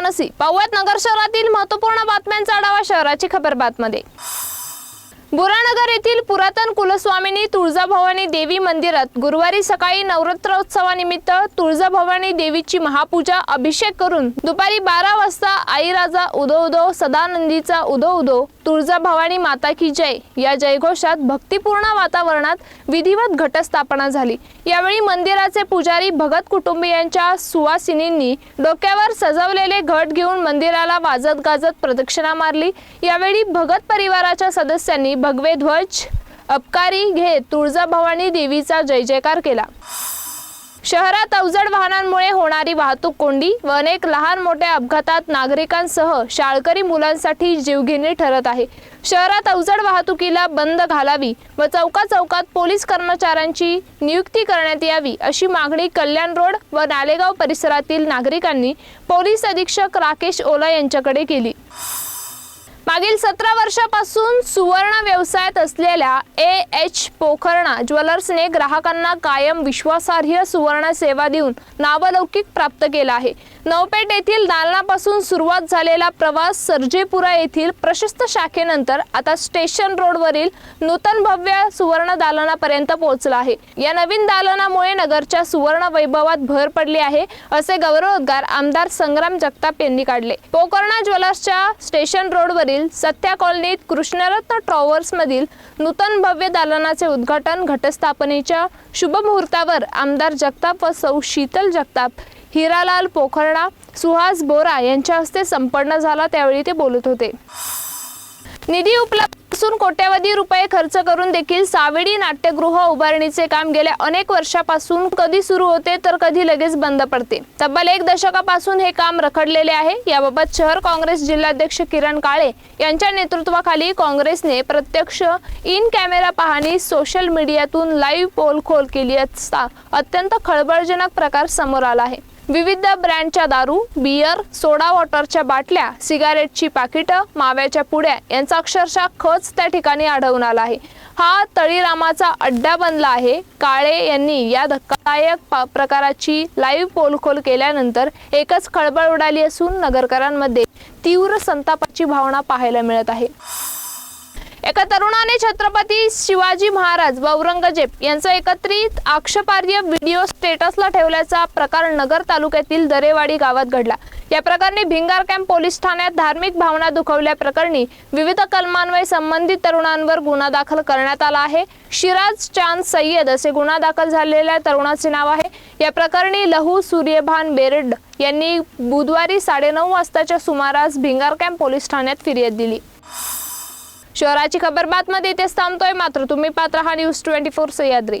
Mansi. पाहुयात नगर शहरातील महत्त्वपूर्ण बातम्यांचा आढावा शहराची खबर बातमध्ये. बुरानगर येथील पुरातन कुलस्वामिनी तुळजाभवानी देवी मंदिरात गुरुवारी सकाळी नवरात्रोत्सवानिमित्त तुळजाभवानी देवीची महापूजा अभिषेक करून दुपारी बारा वाजता आई राजा उदो उदो सदानंदीचा उदो उदो तुळजाभवानी माता की जय या जयघोषात भक्तिपूर्ण वातावरणात विधिवत घटस्थापना झाली. यावेळी मंदिराचे पुजारी भगत कुटुंबियांच्या सुवासिनींनी डोक्यावर सजवलेले घट घेऊन मंदिराला वाजत गाजत प्रदक्षिणा मारली. यावेळी भगत परिवाराच्या सदस्यांनी भगवे ध्वज अपकारी घेत तुळजाभवानी देवीचा जय जयकार केला. शहरात अवजड वाहनांमुळे होणारी वाहतूक कोंडी व अनेक लहान मोठ्या अपघातात नागरिकांसह शाळकरी मुलांसाठी जीवघेणी ठरत आहे. शहरात अवजड वाहतुकीला बंद घालावी व चौका चौकात पोलीस कर्मचाऱ्यांची नियुक्ती करण्यात यावी अशी मागणी कल्याण रोड व नालेगाव परिसरातील नागरिकांनी पोलीस अधीक्षक राकेश ओला यांच्याकडे केली. मागील सतरा वर्षापासून सुवर्ण व्यवसायात असलेल्या ए एच पोखरणा ज्वेलर्सने ग्राहकांना कायम विश्वासार्ह सुवर्ण सेवा देऊन नावलौकिक प्राप्त केला आहे. नवपेठ येथील दालनापासून सुरुवात झालेला प्रवास सर्जेपुरा येथील प्रशस्त शाखेनंतर आता स्टेशन रोडवरील नूतन भव्य सुवर्ण दालनापर्यंत पोहोचला आहे. या नवीन दालनामुळे नगरच्या सुवर्ण वैभवात भर पडली आहे असे गौरवोद्गार आमदार संग्राम जगताप यांनी काढले. पोकर्णा ज्वेलर्सच्या स्टेशन रोडवरील सत्या कॉलनीत कृष्णरत्न ट्रॉवर्स मधील नूतन भव्य दालनाचे उद्घाटन घटस्थापनेच्या शुभमुहूर्तावर आमदार जगताप व सौ शीतल जगताप हिरालाल पोखरणा सुहास बोरा यांच्या हस्ते संपन्न झाला त्यावेळी ते बोलत होते. निधी उपलब्ध असून कोट्यवधी रुपये खर्च करून देखील सावेडी नाट्यगृह उभारणीचे काम गेल्या अनेक वर्षापासून कधी सुरू होते तर कधी लगेच बंद पडते. तब्बल एक दशकापासून हे काम रखडलेले आहे. याबाबत शहर काँग्रेस जिल्हाध्यक्ष किरण काळे यांच्या नेतृत्वाखाली काँग्रेसने प्रत्यक्ष इन कॅमेरा पाहणी सोशल मीडियातून लाईव्ह पोलखोल केली असता अत्यंत खळबळजनक प्रकार समोर आला आहे. विविध ब्रँडच्या दारू बियर सोडा वॉटरच्या बाटल्या सिगारेटची पाकिटं माव्याच्या पुड्या यांचा अक्षरशः खच त्या ठिकाणी आढळून आला आहे. हा तळीरामाचा अड्डा बनला आहे. काळे यांनी या धक्कादायक पा- प्रकाराची लाईव्ह पोलखोल केल्यानंतर एकच खळबळ उडाली असून नगरकरांमध्ये तीव्र संतापाची भावना पाहायला मिळत आहे. एका तरुणाने छत्रपती शिवाजी महाराज व औरंगजेब यांचा एकत्रित आक्षेपार्ह व्हिडिओ स्टेटसला ठेवल्याचा प्रकार नगर तालुक्यातील दरेवाडी गावात घडला. या प्रकरणी भिंगार कॅम्प पोलीस ठाण्यात धार्मिक भावना दुखवल्या प्रकरणी विविध कलमान्वये संबंधित तरुणांवर गुन्हा दाखल करण्यात आला आहे. शिराज चांद सय्यद असे गुन्हा दाखल झालेल्या तरुणाचे नाव आहे. या प्रकरणी लहू सूर्यभान बेरड यांनी बुधवारी साडेनऊ वाजताच्या सुमारास भिंगार कॅम्प पोलीस ठाण्यात फिर्याद दिली. शहराची खबर बातमध्ये इथेच थांबतोय. मात्र तुम्ही पात्र हा न्यूज ट्वेंटी फोर सह्याद्री